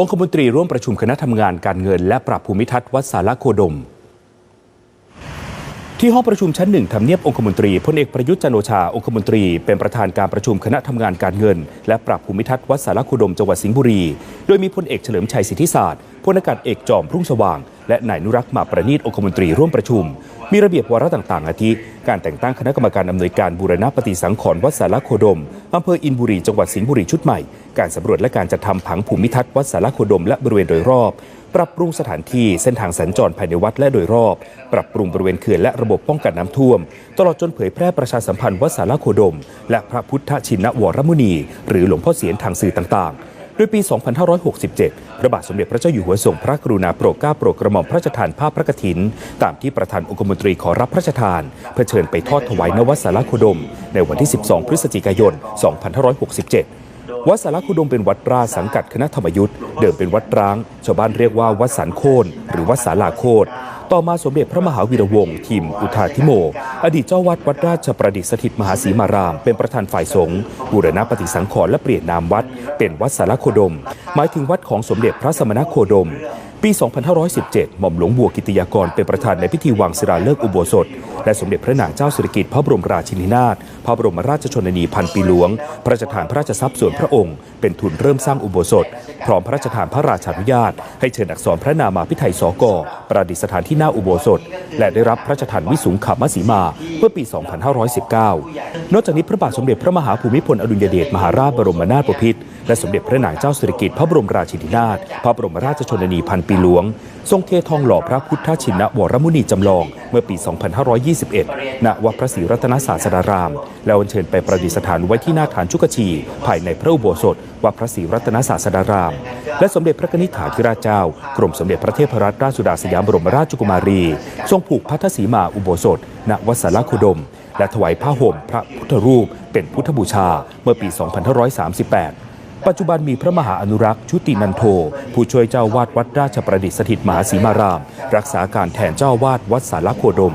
องคมนตรีร่วมประชุมคณะทำงานการเงิน และปรับภูมิทัศน์วัดสารโคดม ที่ห้องประชุมชั้นหนึ่งทำเนียบองคมนตรีพลเอกประยุทธ์จันโอชาองคมนตรี เป็นประธานการประชุมคณะทำงานการเงิน และปรับภูมิทัศน์วัดสารโคดมจังหวัดสิงห์บุรี โดยมีพลเอกเฉลิมชัยสิทธิศาสตร์พลอากาศเอกจอมรุ่งสว่าง และนายนุรักษ์มาประณีตองคมนตรีร่วมประชุม มีระเบียบวาระต่างๆ อาทิ การแต่งตั้งคณะกรรมการอำนวยการบูรณปฏิสังขรณ์วัดสารโคดมอำเภออินบุรีจังหวัดสิงห์บุรีชุดใหม่ การสำรวจและการจัดทำผังภูมิทัศน์วัดสารโคดมและบริเวณโดยรอบ ปรับปรุงสถานที่เส้นทางสัญจรภายในวัดและโดยรอบ ปรับปรุงบริเวณเขื่อนและระบบป้องกันน้ำท่วม ตลอดจนเผยแพร่ประชาสัมพันธ์วัดสารโคดม และพระพุทธชินวรมุนี หรือหลวงพ่อเสียนทางสื่อต่างๆโดยปี 2567 พระบาทสมเด็จพระเจ้าอยู่หัวทรงพระกรุณาโปรดเกล้าโปรดกระหม่อมพระราชทานผ้าพพระกฐิน ตามที่ประธานองคมนตรีขอรับพระราชทาน เพื่อเชิญไปทอดถวายนวัดสารคดม ในวันที่ 12 พฤศจิกายน 2567 วัดสารคุดมเป็นวัดราชสังกัดคณะธรรมยุทธ์เดิมเป็นวัดร้าง ชาวบ้านเรียกว่าวัดสันโคนหรือวัดสาลาโคดต่อมาสมเด็จพระมหาวีระวงศ์ทิม อุทาธิโม อดีตเจ้าวัดวัดราชประดิษฐสถิตมหาศรีมาราม เป็นประธานฝ่ายสงฆ์บูรณะปฏิสังขรณ์และเปลี่ยนนามวัด เป็นวัดสารโคดม หมายถึงวัดของสมเด็จพระสมณโคดม ปี 2517 หม่อมหลวงบัวกิติยากรเป็นประธานในพิธีวางศิลาฤกษ์อุโบสถ และสมเด็จพระนางเจ้าสิริกิติ์พระบรมราชินีนาถ พระบรมราชชนนีพันปีหลวง พระราชทานพระราชทรัพย์ส่วนพระองค์ เป็นทุนเริ่มสร้างอุโบสถ พร้อมพระราชทานพระราชานุญาต ให้เชิญอักษรพระนามาพิไทยสกประดิษฐานที่หน้าอุโบสถ และได้รับพระราชทานวิสุงขมสีมาเมื่อปี 2519 นอกจากนี้พระบาทสมเด็จพระมหาภูมิพลอดุลยเดชมหาราชบรมนาถบพิตรและสมเด็จพระนางเจ้าสิริกิติ์พระบรมราชินีนาถ พระบรมราชชนนีพันปีหลวง ทรงเททองหล่อพระพุทธชินวรมุนีจำลองเมื่อปี 2521 ณ วัดพระศรีรัตนศาสดาราม แล้วอัญเชิญไปประดิษฐานไว้ที่หน้าฐานชุกชี ภายในพระอุโบสถวัดพระศรีรัตนศาสดาราม และสมเด็จพระนิษฐาธิราชเจ้า กรมสมเด็จพระเทพรัตนราชสุดาสยามบรมราชกุมารี ทรงผูกพัทธสีมาอุโบสถ ณ วัดสารคุดม และถวายผ้าห่มพระพุทธรูปเป็นพุทธบูชาเมื่อปี 2538 ปัจจุบันมีพระมหาอนุรักษ์ชุตินันโท ผู้ช่วยเจ้าวาดวัดราชประดิษฐ์สถิตมหาสีมาราม รักษาการแทนเจ้าวาดวัดสารโคดม